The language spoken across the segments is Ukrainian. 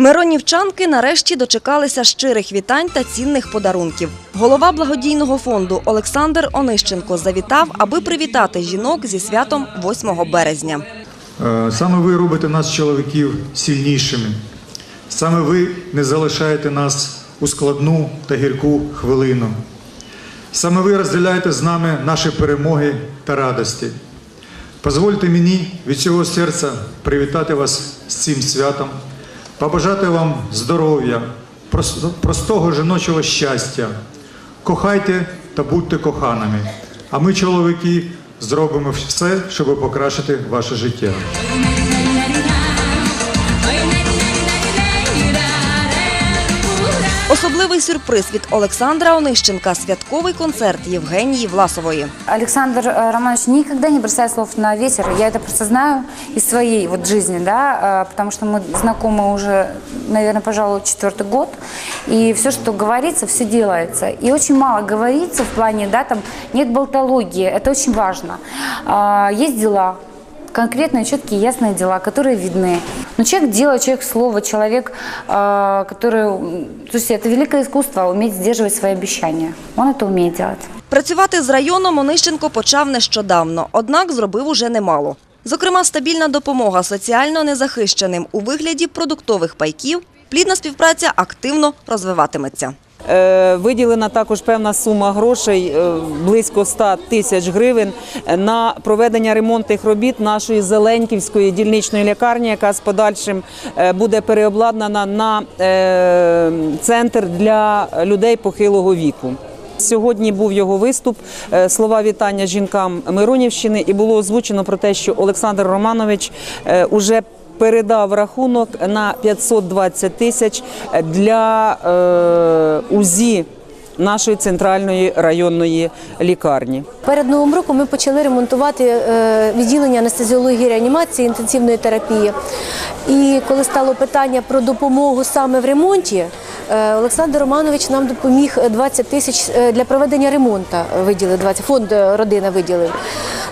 Миронівчанки нарешті дочекалися щирих вітань та цінних подарунків. Голова благодійного фонду Олександр Онищенко завітав, аби привітати жінок зі святом 8 березня. Е, Саме ви робите нас, чоловіків, сильнішими. Саме ви не залишаєте нас у складну та гірку хвилину. Саме ви розділяєте з нами наші перемоги та радості. Позвольте мені від цього серця привітати вас з цим святом, побажати вам здоров'я, прос- простого жіночого щастя. Кохайте та будьте коханими. А ми, чоловіки, зробимо все, щоб покращити ваше життя. Особливий сюрприз від Олександра Онищенка святковий концерт Євгенії Власової. Александр э, Романович никогда не бросает слов на ветер. Я это просто знаю из своей вот жизни, да, э, потому что мы знакомы уже, наверное, пожалуй, четвертый год. И все, что говорится, все делается. И очень мало говорится в плане, да, там нет болтологии. Это очень важно. А, Есть дела, конкретные, четкие, ясные дела, которые видны. Но человек дело, человек слово, человек, э, который... м, То есть это великое искусство, уметь сдерживать свои обещания. Он это умеет делать. Працювати з районом Онищенко почав нещодавно, однак зробив уже немало. Зокрема, стабільна допомога соціально незахищеним у вигляді продуктових пайків, плідна співпраця активно розвиватиметься. Е, Виділена також певна сума грошей, е, близько 100 тисяч гривень, на проведення ремонтних робіт нашої Зеленківської дільничної лікарні, яка з подальшим е, буде переобладнана на центр для людей похилого віку. Сьогодні був його виступ, слова вітання жінкам Миронівщини, і було озвучено про те, що Олександр Романович уже передав рахунок на 520 тисяч для е, УЗІ нашої центральної районної лікарні. Перед новим роком ми почали ремонтувати е, відділення анестезіології реанімації інтенсивної терапії. І коли стало питання про допомогу саме в ремонті, Олександр Романович нам допоміг 20 тисяч е, для проведення ремонту. Виділив 20, фонд е, родина виділив.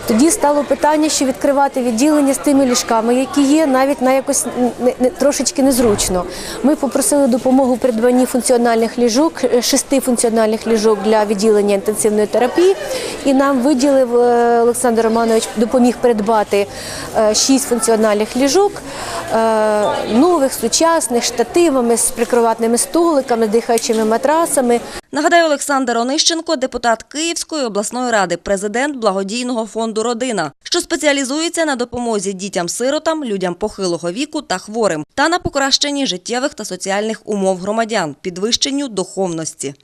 Тоді стало питання, що відкривати відділення з тими ліжками, які є, навіть на якось трошечки незручно. Ми попросили допомогу в придбанні функціональних ліжок, е, шести функціональних ліжок для відділення інтенсивної терапії. І нам виділив е, Олександр Романович, допоміг придбати е, шість функціональних ліжок, е, нових, сучасних, штативами з прикроватними столиками, дихаючими матрасами. Нагадаю, Олександр Онищенко – депутат Київської обласної ради, президент благодійного фонду «Родина», що спеціалізується на допомозі дітям-сиротам, людям похилого віку та хворим, та на покращенні життєвих та соціальних умов громадян, підвищенню духовності.